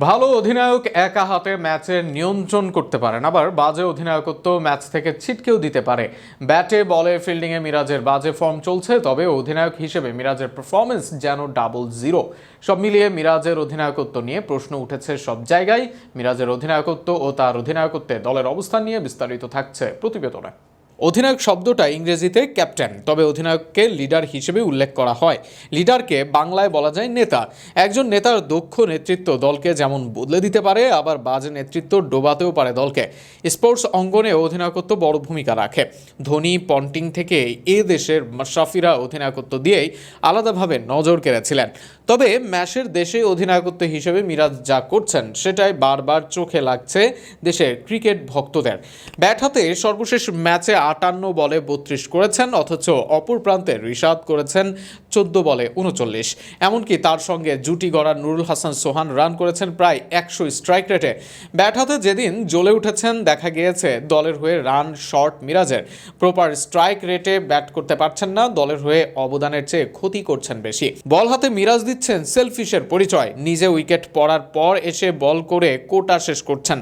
ভালো অধিনায়ক একা হাতে ম্যাচের নিয়ন্ত্রণ করতে পারেন। আবার বাজে অধিনায়কত্ব ম্যাচ থেকে ছিটকেও দিতে পারে। ব্যাটে, বলে ফিল্ডিংয়ে মিরাজের বাজে ফর্ম চলছে, তবে অধিনায়ক হিসেবে মিরাজের পারফরমেন্স যেন ডাবল জিরো সব মিলিয়ে মিরাজের অধিনায়কত্ব নিয়ে প্রশ্ন উঠেছে সব জায়গায়। মিরাজের অধিনায়কত্ব ও তার অধিনায়কত্বে দলের অবস্থান নিয়ে বিস্তারিত থাকছে প্রতিবেদনে। অধিনায়ক শব্দটা ইংরেজিতে ক্যাপ্টেন, তবে অধিনায়ককে লিডার হিসেবে উল্লেখ করা হয়। লিডারকে বাংলায় বলা যায় নেতা। একজন নেতার দক্ষ নেতৃত্ব দলকে যেমন বদলে দিতে পারে, আবার বাজে নেতৃত্ব ডোবাতেও পারে দলকে। স্পোর্টস অঙ্গনে অধিনায়কত্ব বড় ভূমিকা রাখে। ধোনি, পন্টিং থেকে এ দেশের মাশরাফিরা অধিনায়কত্ব দিয়েই আলাদাভাবে নজর কেড়েছিলেন। তবে ম্যাশের দেশে অধিনায়কত্ব হিসেবে মিরাজ যা করছেন, সেটাই বারবার চোখে লাগছে দেশের ক্রিকেট ভক্তদের। ব্যাট হাতে সর্বশেষ ম্যাচে আটান্ন বলে বত্রিশ করেছেন, অথচ অপর প্রান্তে রিষাদ করেছেন চোদ্দ বলে উনচল্লিশ। এমনকি তার সঙ্গে জুটি গড়া নুরুল হাসান সোহান রান করেছেন প্রায় একশো স্ট্রাইক রেটে। ব্যাট হাতে যেদিন জ্বলে উঠেছেন, দেখা গিয়েছে দলের হয়ে রান শর্ট মিরাজের। প্রপার স্ট্রাইক রেটে ব্যাট করতে পারছেন না, দলের হয়ে অবদানের চেয়ে ক্ষতি করছেন বেশি। বল হাতে মিরাজ দিচ্ছেন সেলফিশের পরিচয়। নিজে উইকেট পড়ার পর এসে বল করে কোটা শেষ করছেন।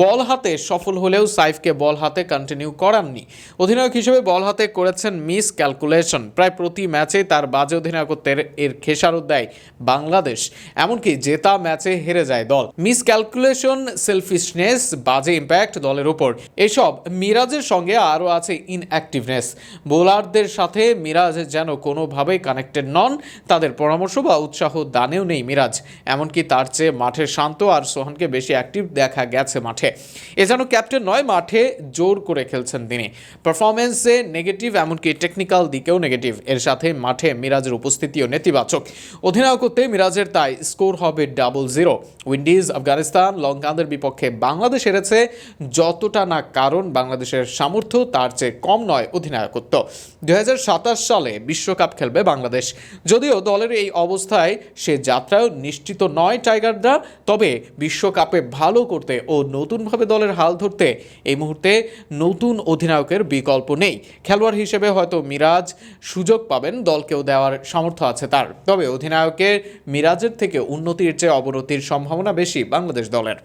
বল হাতে সফল হলেও সাইফকে বল হাতে কন্টিনিউ করাননি। অধিনায়ক হিসেবে বল হাতে করেছেন মিস ক্যালকুলেশন। প্রায় প্রতি ম্যাচে তার বাজে অধিনায়কত্বের এর খেসারত দেয় বাংলাদেশ। এমনকি জেতা ম্যাচে হেরে যায় দল। মিস ক্যালকুলেশন সেলফিশনেস, বাজে ইম্প্যাক্ট দলের উপর। এসব মিরাজের সঙ্গে আরও আছে ইনঅ্যাক্টিভনেস। বোলারদের সাথে মিরাজ যেন কোনোভাবেই কানেক্টেড নন, তাদের পরামর্শ বা উৎসাহ দানেও নেই মিরাজ। এমনকি তার চেয়ে মাঠে শান্ত আর সোহানকে বেশি অ্যাক্টিভ দেখা গেছে মাঠে। এ যেন ক্যাপ্টেন নয়, মাঠে জোর করে খেলছেন তিনি। পারফরমেন্সে নেগেটিভ, এমনকি টেকনিক্যাল দিকেও নেগেটিভ। এর সাথে মাঠে মিরাজের উপস্থিতিও নেতিবাচক। অধিনায়কত্বে মিরাজের তাই স্কোর হবে ডাবল জিরো। উইন্ডিজ, আফগানিস্তান, লঙ্কানদের বিপক্ষে বাংলাদেশ হেরেছে যতটা না কারণ বাংলাদেশের সামর্থ্য তার চেয়ে কম নয় অধিনায়কত্ব। দু সালে বিশ্বকাপ খেলবে বাংলাদেশ। যদিও দলের এই অবস্থায় সে যাত্রাও নিশ্চিত নয় টাইগাররা, তবে বিশ্বকাপে ভালো করতে ও নতুনভাবে দলের হাল ধরতে এই মুহূর্তে নতুন অধিনায়কের বিকল্প নেই। খেলোয়াড় হিসেবে হয়তো মিরাজ সুযোগ পাবেন দলকেও দেওয়ার সামর্থ্য আছে তার। তবে অধিনায়কের মিরাজের থেকে উন্নতির চেয়ে অবনতির সম্ভাবনা বেশি বাংলাদেশ দলের।